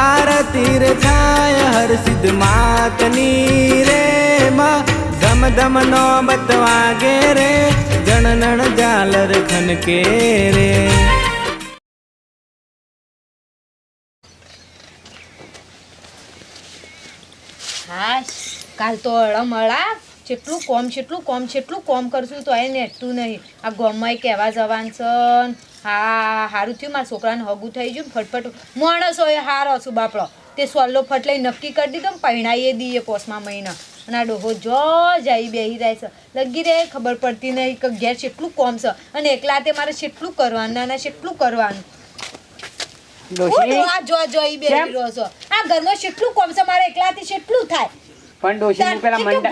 આરતી રે થાય, હર સિદ્ધ માતની રે માં. ધમ ધમ નો બતવાગે રે જણનણ જાલર ખનકે રે. હા કાલ તો અળમળા. જેટલું કોમ જેટલું કોમ જેટલું કોમ કરશું તો એ નેટતું નહીં. આ ગોમમાં કહેવા જવાન છે. હા સારું થયું. મારા છોકરાને હગું થઈ ગયું ફટફટ. માણસો એ હારો છું બાપડો. તે સોલ્લો ફટ લઈ નક્કી કરી દીધો ને પહેણાઈએ દઈએ પોસમાં મહિના. અને આ ડોહો જો જાય બેહી જાય છે. લગી રહે ખબર પડતી નહીં કે ઘેર કેટલું કોમ છે. અને એકલા તે મારે કેટલું કરવાનું નાના કેટલું કરવાનું. હું ડોશી? તો આ જો જોઈ બેહી રહ્યો છો. આ ઘરમાં કેટલું કોમ છે મારે એકલાથી કેટલું થાય. પણ ડોશી પેલા મંડ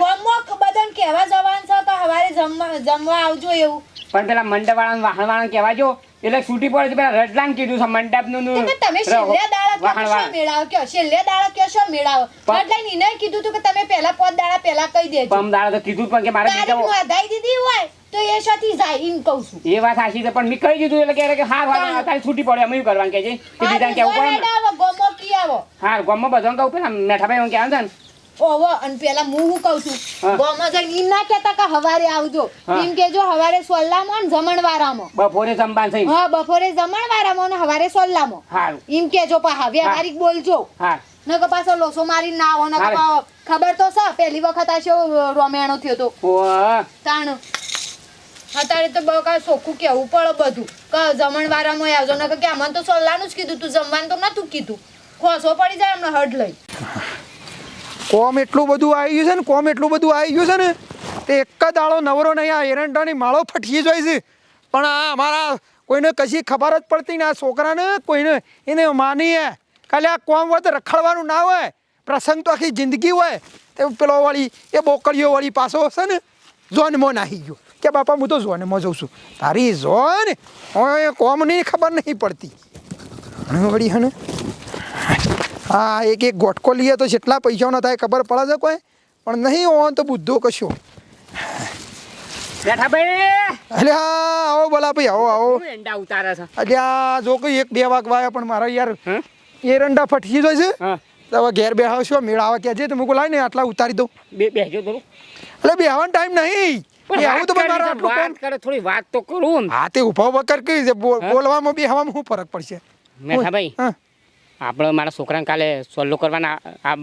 બધાને કહેવા જવાનું છે કે હવારે જમવા જમવા આવજો એવું. પણ પેલા વાહણ વાળા કેવા જો. એટલે છૂટી પડે પેલા રજલાન કીધું છે મંડપનું. તમે છેલ્લે દાડા કયો છો મેળાવ કયો? છેલ્લે દાડા કયો છો મેળાવ એટલે એને કીધું તું કે તમે પહેલા પોત દાડા પહેલા કહી દેજો. પમ દાડા તો કીધું પણ કે મારે બીજા હું આધાઈ દીધી હોય તો એ સાથી જાય એમ કહું છું. એ વાત સાચી છે પણ મેં કહી દીધું એટલે કહે કે હાર વાર અત્યારે છૂટી પડે અમે કરવાનું કે છે. કે બીજા કેવું પડે આવો ગોમો કી આવો. હાર ગોમો બધો કહું પેલા મેઠાભાઈ હું કહેવાનું છે ને ઓવો અને પેલા હું હું કહું છું? હા. જઈને એમ ના કહેતા કે હવારે આવજો. હા. એમ કેજો હવારે સોલ્લામાં ને જમણવારામાં. બપોરે સંભાન થઈ હા બપોરે જમણવારામાં ને હવારે સોલ્લામાં. હારું. કેજો પા વ્યવહારિક બોલજો. હાર નકર પાછો લોસો મારી ના આવો હારે. ખબર તો છે પહેલી વખત આ શું રોમેણો થયો તો. તાણ. અત્યારે તો બહુ કાંઈ ચોખ્ખું કેવું પડે બધું. કે જમણવારામાં આવજો. નકર કે અમને તો સોલ્લાનું જ કીધું તું જમવાનું તો નતું કીધું. ખોસો પડી જાય અમને હડ લઈ. કોમ એટલું બધું આવી ગયું છે ને, કોમ એટલું બધું આવી ગયું છે ને, તે એક જ આળો નવરો નહીં, આ એરંડાની માળો ફટકી જાય છે. પણ આ અમારા કોઈને કશી ખબર જ પડતી ને આ છોકરાને કોઈને, એને માની કાલે આ કોમ હોય તો રખડવાનું ના હોય, પ્રસંગ તો આખી જિંદગી હોય. તે પેલો વાળી, એ બોકડીઓ વાળી પાછો હશે ને, ઝોનમાં નાહી ગયો. કે બાપા, હું તો ઝોનમાં જઉં છું. તારી ઝોન કોમની ખબર નહીં પડતી. વળી હે ને હા એક એક ગોટકો લઈએ તો જેટલા પૈસાનો થાય ખબર પડે છે કોઈ? પણ નહીં હોય તો બુદ્ધો કશો. અરે હા આવો બોલા ભાઈ આવો. આવો એંડા ઉતારે છે? એટલે આ જો કોઈ એક બે વાગ વાયા પણ મારા યાર? એરંડા ફટકી જાય છે. તો હવે ઘેર બેહાવ છો મેળાવા કહેજે તો મૂકું લાવીને આટલા ઉતારી દઉં. બે બેસજો થોડું એટલે બેહવાનો ટાઈમ નહીં. પણ તો મારે આટલું કરે થોડી વાત તો કરું હા તે ઊભા ઊભા કર કઈ? બોલવામાં બેહવામાં શું ફરક પડશે? મેઠાભાઈ હા. આપણે મારા છોકરાને કાલે સોલ્લો કરવાના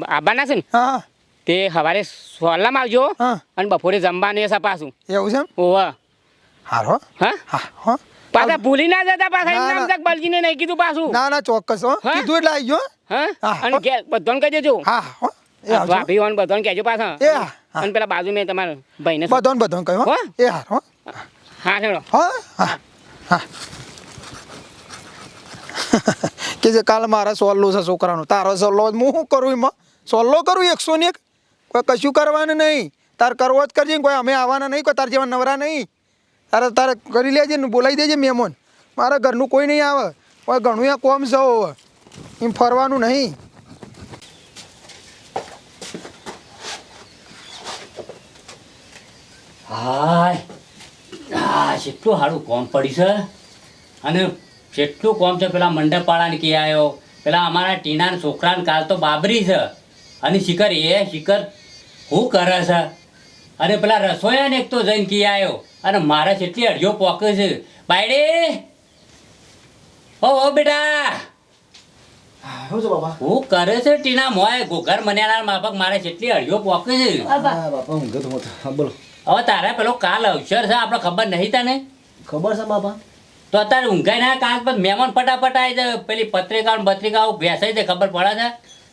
આવવાના છે ને તે સવારે સોલ્લામાં આવજો અને બપોરે જમવાનું એ પાછું. એવું છે ઓવા હારો? હા? પાછા ભૂલી ના જતા પાછા એમ નામ બલજીને નહીં કીધું પાછું. ના ના ચોક્કસ હો? કીધું એટલે આવી ગયો. હા? અને કે બધાને કહી દેજો. હા હો. ભાભી ઓન બધાને કહેજો પાછા. એ. અને પેલા બાજુ મેં તમારા ભાઈને બધોન બધોન કહ્યું હો? એ હાર હો. હા ચલો હા હા. હા. કે જે કાલ મારા સોલ્લો છે છોકરાનો. તારો સોલ્લો હું શું કરું એમાં? સોલ્લો કરું એકસો ને એક? કોઈ કશું કરવાનું નહીં. તાર કરવો જ કરજે કોઈ, અમે આવવાના નહીં, કોઈ તાર જેવા નવરા નહીં. તારે તારે કરી લેજે ને બોલાવી દેજે મહેમાન. મારા ઘરનું કોઈ નહીં આવે. કોઈ ઘણું આ કોમ છે હવે એમ ફરવાનું નહીં. આ, કેટલું સારું કોમ પડી છે. અને કેટલું કોમ છે? પેલા મંડપવાળાને કે આવ્યો પેલા અમારા ટીનાના છોકરાને કાલ તો બાબરી છે. અને શિખર એ શિખર હું કરે છે? અને પેલા રસોયાને એક તો જઈને કી આવ્યો અને મારે જેટલી અડીઓ પોકે છે. બાયડે! ઓ બેટા! હું કરે છે? ટીના મોય ઘોઘર મન્યાના માફક મારે જેટલી અડીઓ પોકે છે. બાપા બોલો. હવે તારે પેલો કાલ અવસર છે આપણે ખબર નહીં તને? ખબર છે બાપા? તો અત્યારે ઊંઘાઈ ના કાંક પર મહેમાન ફટાફટ આવી જાય. પેલી પત્રિકાઓ ને બત્રિકાઓ ભેસાઈ જાય ખબર પડે છે?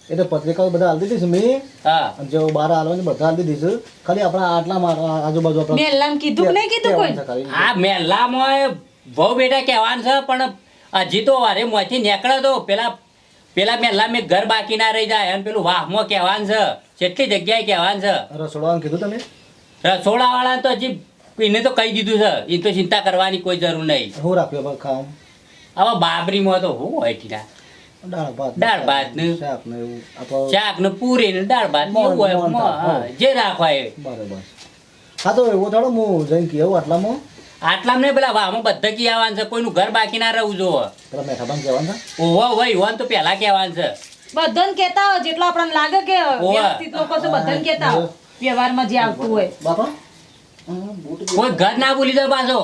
એ તો પત્રિકાઓ બધા હાલ દીધી મેં હા. જો બહાર હાલવાની બધા હાલ દીધી ખાલી આપણા આટલા આ- આજુબાજુ આપણે મેલ્લામ કીધું કે નહીં કીધું કોઈ? હા મેલ્લામ હોય બહુ બેટા કહેવાનું છે પણ હજી તો વારે મોથી નીકળે તો પેલા પેલા મેલ્લા મેં ઘર બાકી ના રહી જાય અને પેલું વાહમાં કહેવાનું છે. કેટલી જગ્યાએ કહેવાનું છે. રસોડાનું કીધું તમે? રસોડા વાળા તો હજી એને તો કહી દીધું છે એ તો ચિંતા કરવાની કોઈ જરૂર નહીં. હું રાખ્યો બાપા ખાવાનું હવે બાબરીમાં તો શું હોય ટીના. દાળ ભાત ને શાક. ને એવું. આપણો શાક ને પૂરી ને દાળ ભાત ને એવું હોય મોહન મોં, થાળ, હા, જે રાખવાય બરાબર. હા તો એવું થોડો હું જઈને કહું આટલામાં. આટલા ને પેલા વાહમાં બધા કી આવવાનું છે કોઈનું ઘર બાકી ના રહું જો. કહેવાનું છે? ઓહો હોય હોન તો પહેલા કહેવાનું છે. બધાને કહેતા હોય જેટલો આપણને લાગે કે. વ્યવસ્થિત લોકો છે બધાને કહેતા વ્યવહારમાં જે આવતું હોય. બાપા? હમ, બૂટ પહેરો. કોઈ ઘર ના બોલી દો પાછો.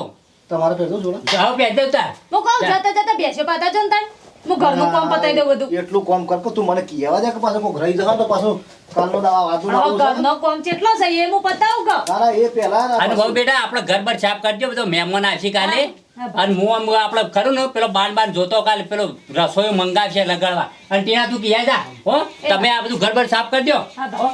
તમારે પહેરજો જોડા? જાઓ પહેરજો તાર. હું કહું જતા જતા બેસે પાતા જો ને તાર હું ઘરનું કામ પતાવી દઉં બધું. એટલું કામ કર કે તું મને કહેવા દે કે પાછો કોઈ ઘરે જવા તો પાછો કાલનો દાવા વાતો ના હવે. ઘરનો કામ કેટલો છે એ હું પતાવું કે. ના, ના, એ પહેલા અને. બહુ બેટા આપણે ઘર પર સાફ કરજો બધો મહેમાન આવશે કાલે. અને હું આમ આપણે ખરું ને પેલો બાન બાન જોતો કાલે પેલો રસોઈ મંગાવશે લગાડવા. અને ત્યાં તું ક્યાં જા હો? તમે આ બધું ઘર બર સાફ કરજો હા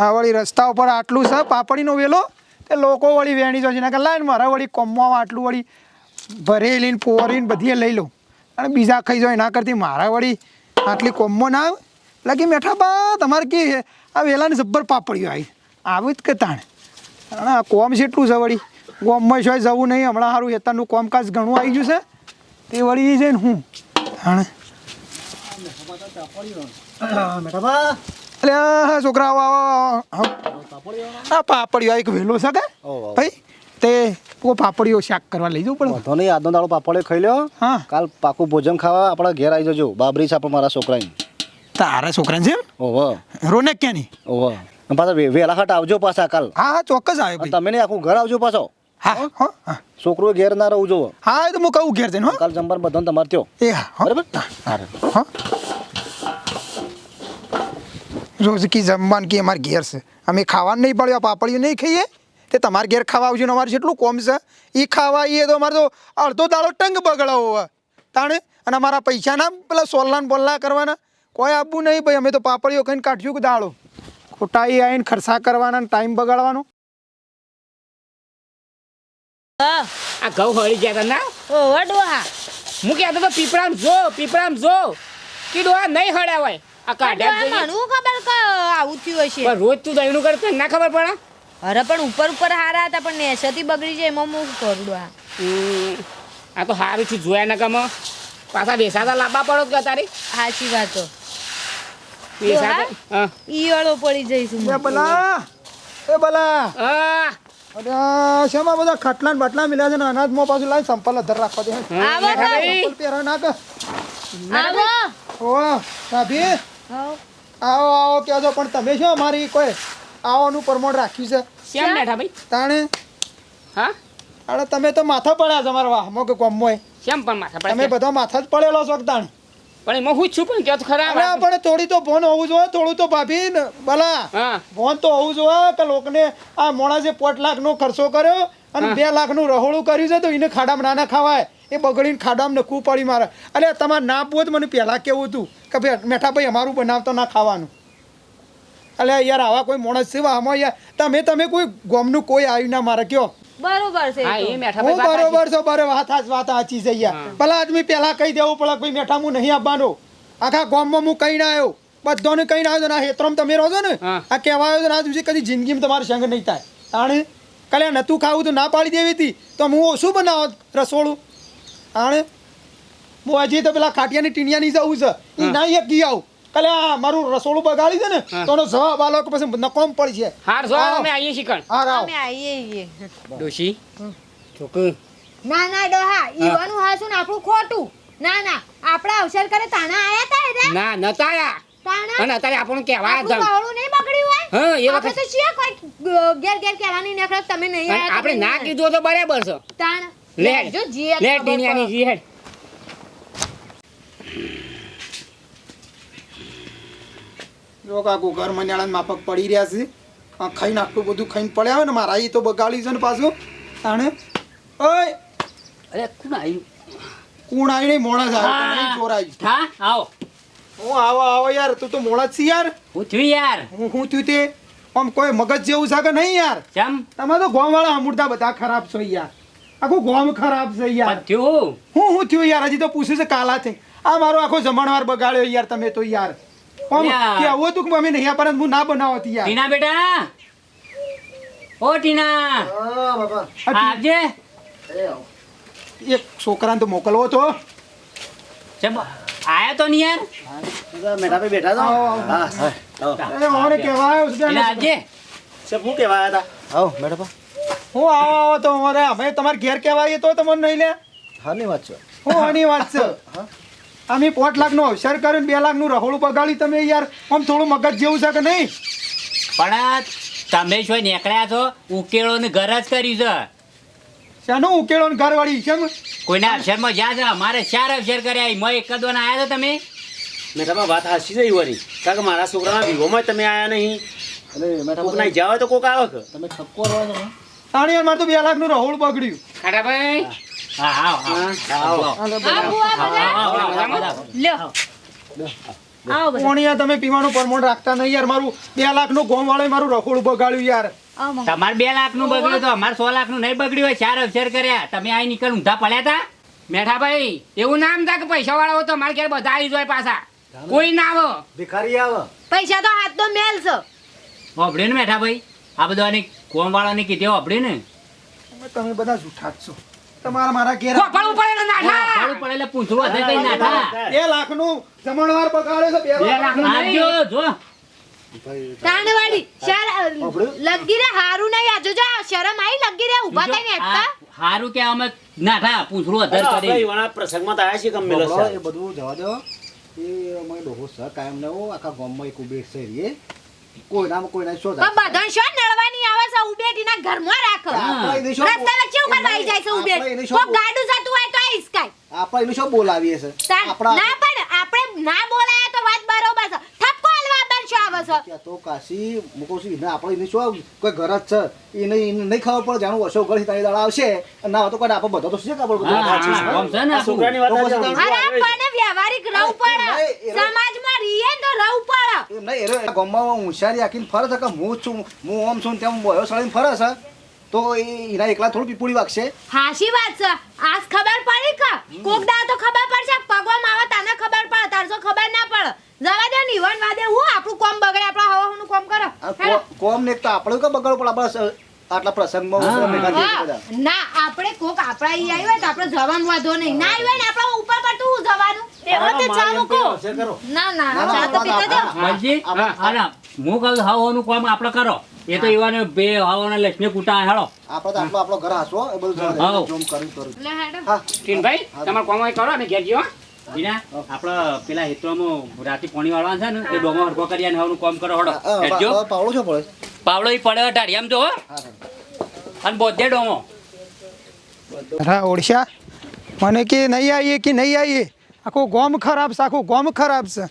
આ વળી રસ્તા ઉપર આટલું છે પાપડીનો વેલો તે લોકો વળી વેણી જો છે. ના કે લાઈન મારા વળી કોમમાં આટલું વળી ભરેલી ને પોરીને બધી લઈ લઉં. અને બીજા ખાઈ જાય એના કરતી મારા વળી આટલી કોમમાં ના આવે. લાગી મેઠા બા તમારે કે આ વેલાને જબ્બર પાપડીઓ આવી. આવી જ કે તાણે. અને કોમ છે એટલું છે વળી. ગોમમાં શું જવું નહીં હમણાં સારું હેતાનું કોમકાજ ઘણું આવી ગયું છે. તે વળી છે ને હું. હા, મેઠાભા. અલ્યા છોકરા આવો આવો આવો. આ પાપડીઓ એક વહેલો છે કે. ભાઈ તે પાપડીઓ શાક કરવા લઈ જવું પડે વાંધો નહીં આજનો દાડો પાપડે ખાઈ લ્યો. હા. કાલ પાકું ભોજન ખાવા આપણા ઘેર આવી જજો. બાબરી છે મારા છોકરાની. તારા છોકરાને છે? ઓહો રોનક ક્યાં નહીં ઓહો પાછા વેલા ખાટ આવજો પાછા કાલ. હા હા ચોક્કસ આવે અને તમે નહીં આખું ઘર આવજો પાછો. હા હા. હા છોકરો ઘેર ના રહું જોવો. હા એ તો હું કહું ઘેર જઈને હો. કાલ જમવાનું બધાને તમારે ત્યો એ હા હો. બરાબર? હા. રોજ કી જમવાનું કે અમારે ઘેર છે. અમે ખાવાનું નહીં પડ્યો પાપડિયું પાપડીઓ નહીં ખાઈએ. તે તમારે ઘેર ખાવા આવજો ને અમારે જેટલું કોમ છે એ ખાવા આવીએ તો અમારે તો અડધો દાડો ટંગ બગડાવો હોય. તાણે? અને અમારા પૈસાના પેલા સોલના ને બોલના કરવાના. કોઈ આપવું નહીં ભાઈ અમે તો પાપડીઓ ખાઈને કાઢ્યું કે દાડો ખોટા એ આવીને ખર્ચા કરવાના ને ટાઈમ બગાડવાનો. હા. આ ઘઉં હળી ગયા તા ના? ઓ વડવા. હું કહેતો તો પીપળામ જો પીપળામ જો. કીધું આ નહીં હળ્યા હોય. આ કાઢ્યા જ ડોહા ખબર કે આવું થયું હશે. પણ રોજ તું દહીંનું કરે ના ખબર પડે. અરે પણ ઉપર ઉપર હારા હતા પણ નેસતી બગડી જાય એમાં હું કરું આ. તો સારું છું જોયા ના કમો પાછા બેસાતા લાંબા પડો કે તારી? સાચી વાતો. બેસાતા? ઈયળો પડી જઈશું એ બલા એ બલા. આ, અરે શેમાં બધા ખાટલા ને બાટલા મિલ્યા છે ને મો પાછું લાઈ સંપલ અધર રાખવા દે. આવો બેઠા તો. ભાઈ. સંપલ પહેરા નાખ. આવો. ઓ ભાભી. આવો. આવો કહો છો પણ તમે શું અમારી કોઈ આવવાનું પરમોણ રાખ્યું છે? કેમ બેઠા ભાઈ? તાણે? હા? અરે તમે તો માથા પડ્યા છો મારા વાહમો કે કોમમાં કેમ પણ માથા તમે પડે બધા માથા જ પડેલો છો તાણે? પણ એમાં હું જ છું પણ કે ખરા અરે પણ થોડી તો ભોન હોવું જોઈએ થોડું તો ભાભી ને ભલા. ફોન ભોન તો હોવું જોઈએ કે લોકોને આ મોણાસે પોટ લાખનો ખર્ચો કર્યો અને બે બે લાખનું રહોળું કર્યું છે તો એને ખાડામાં ના ના ખાવાય. એ બગડીને ખાડામાં નખવું પડી મારે. અરે તમારે ના પૂછ મને પહેલાં કેવું હતું કે ભાઈ મેઠા ભાઈ અમારું બનાવતો ના ખાવાનું. એટલે યાર આવા કોઈ માણસ છે આમાં યાર તમે તમે કોઈ ગોમનું કોઈ આવ્યું ના મારે કયો? બરોબર છે હા બરોબર છો બરે વાત વાત સાચી છે યાર. પેલા આદમી પહેલા કહી દેવું પડે કોઈ મેઠા હું નહીં આપવાનો. આખા ગોમમાં હું કહીને આવ્યો બધાને ના આવ્યો ના હેતરમ તમે રહો છો ને? આ કહેવા આવ્યો ના સુધી કદી જિંદગીમાં તમારે સંગ નહીં થાય. તાણે? કાલે નતું ખાવું તો ના પાડી દેવી હતી તો હું ઓછું બનાવો રસોડું? તાણે હું હજી તો પેલા ખાટિયાની ટીણિયાની જવું છે. એ ના એક ગી આવું. કલે આ મારું રસોડું બગાડી છે ને તો એનો જવાબ આલો કે પછી નકોમ પડી છે હાર જો અમે આઈએ શીખણ હાર આવ. અમે આઈએ ઈએ. ડોશી ચોક. ના ના ડોહા ઈવાનું હાસું ને આપણું ખોટું. ના ના આપડા અવસર કરે તાણા આયા તા રે ના નતા આયા. તાણા? અને અત્યારે આપણને કહેવા આપણું કેવા બાવળું નહીં બગડ્યું હોય? હા એ વખત તો છીએ કોઈ ગ- ઘેર ઘેર કહેવાની નીકળે તમે નહીં આપણે ના કીધું તો બરાબર છે. તાણ લેડ જો જીએ જી હેડ. જો કાકુ ઘર મન્યાળા માફક પડી રહ્યા છે. આ ખાઈને આટલું બધું ખાઈને પડ્યા હોય ને મારા એ તો બગાડ્યું છે ને પાછું. તાણે. ઓય! અરે કોણ આવ્યું કુણ આવ્યું નહીં? મોડા જાય નહીં ચોરાય હા આવો. હું આવો આવો યાર. તું તો મોડા જ છી યાર. હું થયું યાર. હું હું થયું તે? આમ કોઈ મગજ જેવું છે કે નહીં યાર? કેમ તમે તો ગોમ વાળા અમૃતા બધા ખરાબ છો યાર. આખું ગોમ ખરાબ છે યાર. થયું હું? હું થયું યાર? હજી તો પૂછ્યું છે કાલાથી આ મારો આખો જમણવાર બગાડ્યો યાર તમે તો યાર. યાર. હતું કે અમે નહીં આપવાના હું ના બનાવતી યાર. ટીના બેટા? ઓ ટીના. આવજે. એક છોકરાને તો મોકલવો તો આયા તો નહીં યાર? હા, બધા બેઠા છો. હા હા. કેવાય છે આવજે. હું કહેવા આવ્યા હતા? આવો મેઠાભા હું આવો આવો તો અમારે અમે તમારે ઘેર કહેવાય તો તમને નહીં લે. હાની વાત છે. હું હાની વાત છે. અમે પાંચ લાખનો અવસર કર્યો ને બે લાખનું રહોડું બગાડ્યું તમે યાર આમ થોડું મગજ જેવું છે કે નહીં? પણ તમે શું નીકળ્યા છો ઉકેળો ને ઘર જ કર્યું છે. શાનું ઉકેળો ને ઘરવાળી છે એમ? કોઈના અક્ષરમાં જ્યાં છે અમારે ચાર અક્ષર કર્યા મેં એક જ વાર તમે છો તમે? વાત હાસી જઈ વળી. કારણ કે મારા છોકરાના વિવોમાં તમે આયા નહીં. અને મેં કોક ના જાવ તો કોક આવે કે? તમે ઠપકો રહો છો ને? તાણી માર તો બે બગડ્યું. હા હા હા. બુઆ બધા. લ્યો. આવો યાર તમે પીવાનું પરમોણ રાખતા નહીં યાર. મારું બે લાખનું ગોમ વાળે મારું રહોડું બગાડ્યું યાર. તમારે બે લાખનું બગડ્યું તો અમારે સો લાખનું નહીં બગડ્યું હોય. ચાર અક્ષર કર્યા. તમે આ નીકળ ઊંધા પડ્યા હતા મેઠાભાઈ એવું નામ થાય કે પૈસા વાળા તો મારે ઘેર બધા આવી જાય પાછા. કોઈ ના આવો. ભિખારી આવે. પૈસા તો હાથ તો મેલ છે. હોભળ્યું ને મેઠા ભાઈ આ બધાની કોમ વાળાની કીધો હોભળ્યું ને. તમે બધા જૂઠા જ છો. તમારા મારા ઘેર ખોપાળું પડે ને નાઠા. ભાડું પડે એટલે પૂંછડું વધે કઈ નાઠા. લાખનું જમણવાર બગાડે છે બે બે લાખનું જો. શાર લગી રે હારું નહીં આજો જો શરમ આવી લગી રે ઊભા થઈને હારું કે અમે નાઠા પૂંછડું અધર આપણે પ્રસંગમાં તો આયા છીએ ગમે એ બધું જવા દો. એ અમારે ડોહો છે કાયમ ને આખા ગામમાં એક ઉભેટ છે એ. કોઈનામાં કોઈના શું પણ બધાને શું નળવાની આવે છે ઉબેટીના ઘરમાં રાખો? રસ્તા વચ્ચે ઊભા રહી જાય છે ઉબેટ કોક ગાડું જતું હોય તો આઈસ કાય આપણે એનું શું બોલાવીએ છે? આપણા ના પણ આપણે ના બોલાય તો વાત બરોબર છે ઠપકો હલવા બંધ શું આવે છે. તો કાશી મૂકો છું એને આપણે એને શું કોઈ ઘર જ છે. એને એને નહીં ખબર પડે જાણું વર્ષો ઘર તારી દાળ આવશે. ના હોય તો કોઈ આપણે બધો તો શું ખબર હા, હા, પડે હા, આમ છે ને આ છોકરાની વાત તો આજે પછી સમજવા અરે આવે છે. વ્યવહારિક રહું પડે સમાજમાં રહીએ તો રહું પડે એમ નહીં એ ગામમાં હોશિયારી આખીને ફરે છે કે હું છું હું ઓમ છું ને તેમ બોયો સળીને ફરે છે? તો એ હીરા એકલા થોડું પીપુડી વાગશે. હાશી વાત છે. આજ ખબર પડી કે કોક દા તો ખબર પડશે પગવા માવા તને ખબર પડે તાર જો ખબર ના પડે. જવા દે નિવન વાદે હું આપણું કોમ બગડે આપણા હવાનું કોમ કરો. કો- કોમ ને તો આપણું કે બગડો પણ આપણે આટલા પ્રસંગમાં હા. ના આપણે કોક આપણા ઈ આવ્યું હોય તો આપણે જવાનું વાંધો નહીં. ના આવ્યો હોય ને આપણા ઉપર પર તું જવાનું? તે ચા મૂકો અવસર ના ના ચા તો પીતા ના, જાઓ. ના. હા, કહું હાવાનું કામ આપણે કરો. એ તો ઈવાને બે હાવાના લક્ષ્મી કુટા હેળો આપણે તો આટલો આપણો ઘર હાસો એ બધું. જોમ કરી કરું. લે હેડો. હા. ટીનભાઈ તમારે કોમ કરો અને ઘેર જીઓ બીના આપણે પેલા હેતરોમાં રાતે પાણી વાળવા છે ને એ ડોમો હરકો કરી અને હવાનું કામ કરો હડો. હેડજો. પા- પાવડો છો પડે? પાવળો ઈ પડે અટાડી એમ તો હો. હા હા. અને બોધે ડોમો. હા ઓડિશા મને કે નહીં આવીએ કે નહીં આવીએ આખું ગોમ ખરાબ છે આખું ગોમ ખરાબ છે.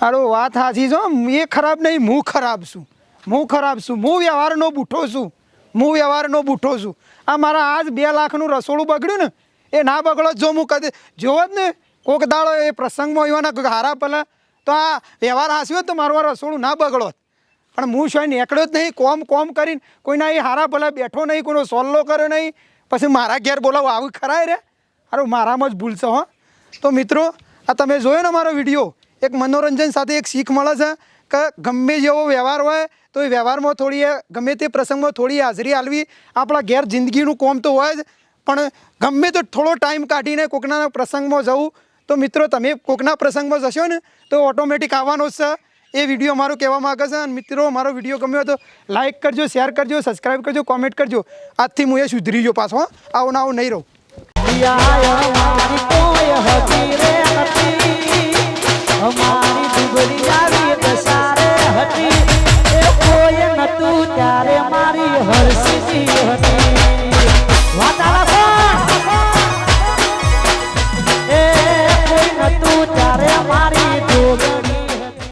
હારો વાત સાચી છો એ ખરાબ નહીં, હું ખરાબ છું. હું ખરાબ છું. હું વ્યવહારનો બૂઠો છું. હું વ્યવહારનો બૂઠો છું. આ મારા આજ બે લાખનું રસોડું બગડ્યું ને, એ ના બગડો જો હું કદી, જોવો જ ને, કોક દાડો એ પ્રસંગમાં આવ્યો ને હારા પેલા, તો આ વ્યવહાર હાસ્યો તો મારું આ રસોડું ના બગડો પણ હું શું નીકળ્યો જ નહીં, કોમ કોમ કરીને કોઈના એ હારા ભલા બેઠો નહીં, કોઈનો સોલ્લો કર્યો નહીં, પછી મારા ઘેર બોલાવો, આવું ખરાય રે. અરે મારામાં જ ભૂલ છે હો. તો મિત્રો, આ તમે જોયો ને મારો વીડિયો? એક મનોરંજન સાથે એક શીખ મળે છે કે ગમે જેવો વ્યવહાર હોય, તો એ વ્યવહારમાં થોડી ગમે તે પ્રસંગમાં થોડી હાજરી આલવી આપણા ઘેર જિંદગીનું કોમ તો હોય જ. પણ ગમે તો થોડો ટાઈમ કાઢીને કોકના પ્રસંગમાં જવું, તો મિત્રો તમે કોકના પ્રસંગમાં જશો ને, તો ઓટોમેટિક આવવાનો જ છે. એ વીડિયો મારો કહેવા માગે છે અને મિત્રો, મારો વીડિયો ગમ્યો તો લાઈક કરજો, શેર કરજો સબસ્ક્રાઈબ કરજો, કોમેન્ટ કરજો. આજથી હું એ સુધરી જો પાછો. આવો ના આવો નહીં રહું. અમારી ડુબરી આવે